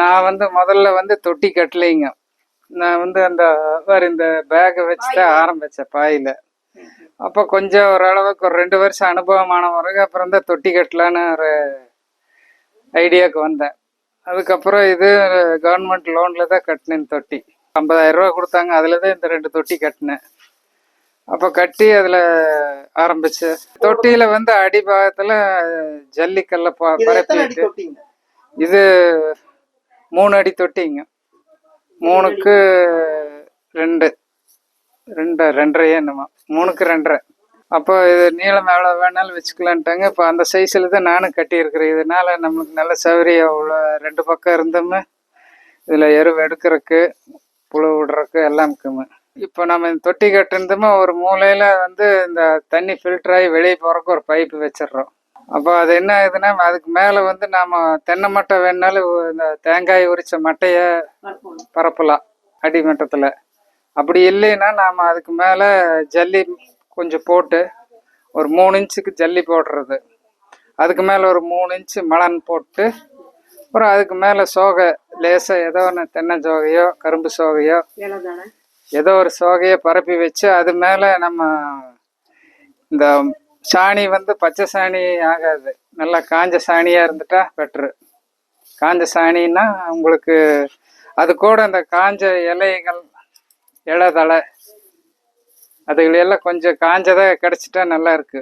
நான் வந்து முதல்ல வந்து தொட்டி கட்டலைங்க. நான் வந்து அந்த இந்த பேக்கை வச்சு தான் ஆரம்பித்தேன் பாயில். அப்போ கொஞ்சம் ஓரளவுக்கு ஒரு ரெண்டு வருஷம் அனுபவமான பிறகு அப்புறம் தான் தொட்டி கட்டலான்னு ஒரு ஐடியாவுக்கு வந்தேன். அதுக்கப்புறம் இது கவர்மெண்ட் லோனில் தான் கட்டினேன் தொட்டி. ஐம்பதாயிரம் ரூபா கொடுத்தாங்க அதில் தான் இந்த ரெண்டு தொட்டி கட்டினேன். அப்போ கட்டி அதில் ஆரம்பிச்சு தொட்டியில் வந்து அடிபாகத்தில் ஜல்லிக்கல்ல பரப்பிட்டு இது மூணு அடி தொட்டிங்க. மூணுக்கு ரெண்டு. ரெண்டு ரெண்டரையே என்னமா. மூணுக்கு ரெண்டரை. அப்போ இது நீளம் எவ்வளோ வேணாலும் வச்சுக்கலான்ட்டாங்க. இப்போ அந்த சைஸில் தான் நானும் கட்டியிருக்கிறேன். இதனால நம்மளுக்கு நல்ல சௌகரியம். உள்ள ரெண்டு பக்கம் இருந்தோமே இதில் எருவு எடுக்கிறதுக்கு புழு விடுறதுக்கு எல்லாம் இருக்குமே இப்போ நம்ம இந்த தொட்டி கட்டிருந்தோமே ஒரு மூலையில் வந்து இந்த தண்ணி ஃபில்டர் ஆகி வெளியே போகிறக்கு ஒரு பைப்பு வச்சிடுறோம். அப்போ அது என்ன ஆகுதுன்னா அதுக்கு மேலே வந்து நாம் தென்னை மட்டை வேணாலும் இந்த தேங்காய் உரிச்ச மட்டையை பரப்பலாம் அடிமட்டத்தில் அப்படி இல்லைன்னா நாம் அதுக்கு மேலே ஜல்லி கொஞ்சம் போட்டு ஒரு மூணு இன்ச்சுக்கு ஜல்லி போடுறது. அதுக்கு மேலே ஒரு மூணு இன்ச்சு மணல் போட்டு அப்புறம் அதுக்கு மேலே சோகை லேசாக ஏதோ ஒன்று தென்னை சோகையோ கரும்பு சோகையோ ஏதோ ஒரு சோகையை பரப்பி வச்சு அது மேலே நம்ம இந்த சாணி வந்து பச்சை சாணி ஆகாது. நல்லா காஞ்ச சாணியாக இருந்துட்டா பெட்ரு காஞ்ச சாணின்னா உங்களுக்கு அது கூட அந்த காஞ்ச இலைகள் இலை தழை அதுகளெல்லாம் கொஞ்சம் காஞ்சதாக கிடச்சிட்டா நல்லா இருக்கு.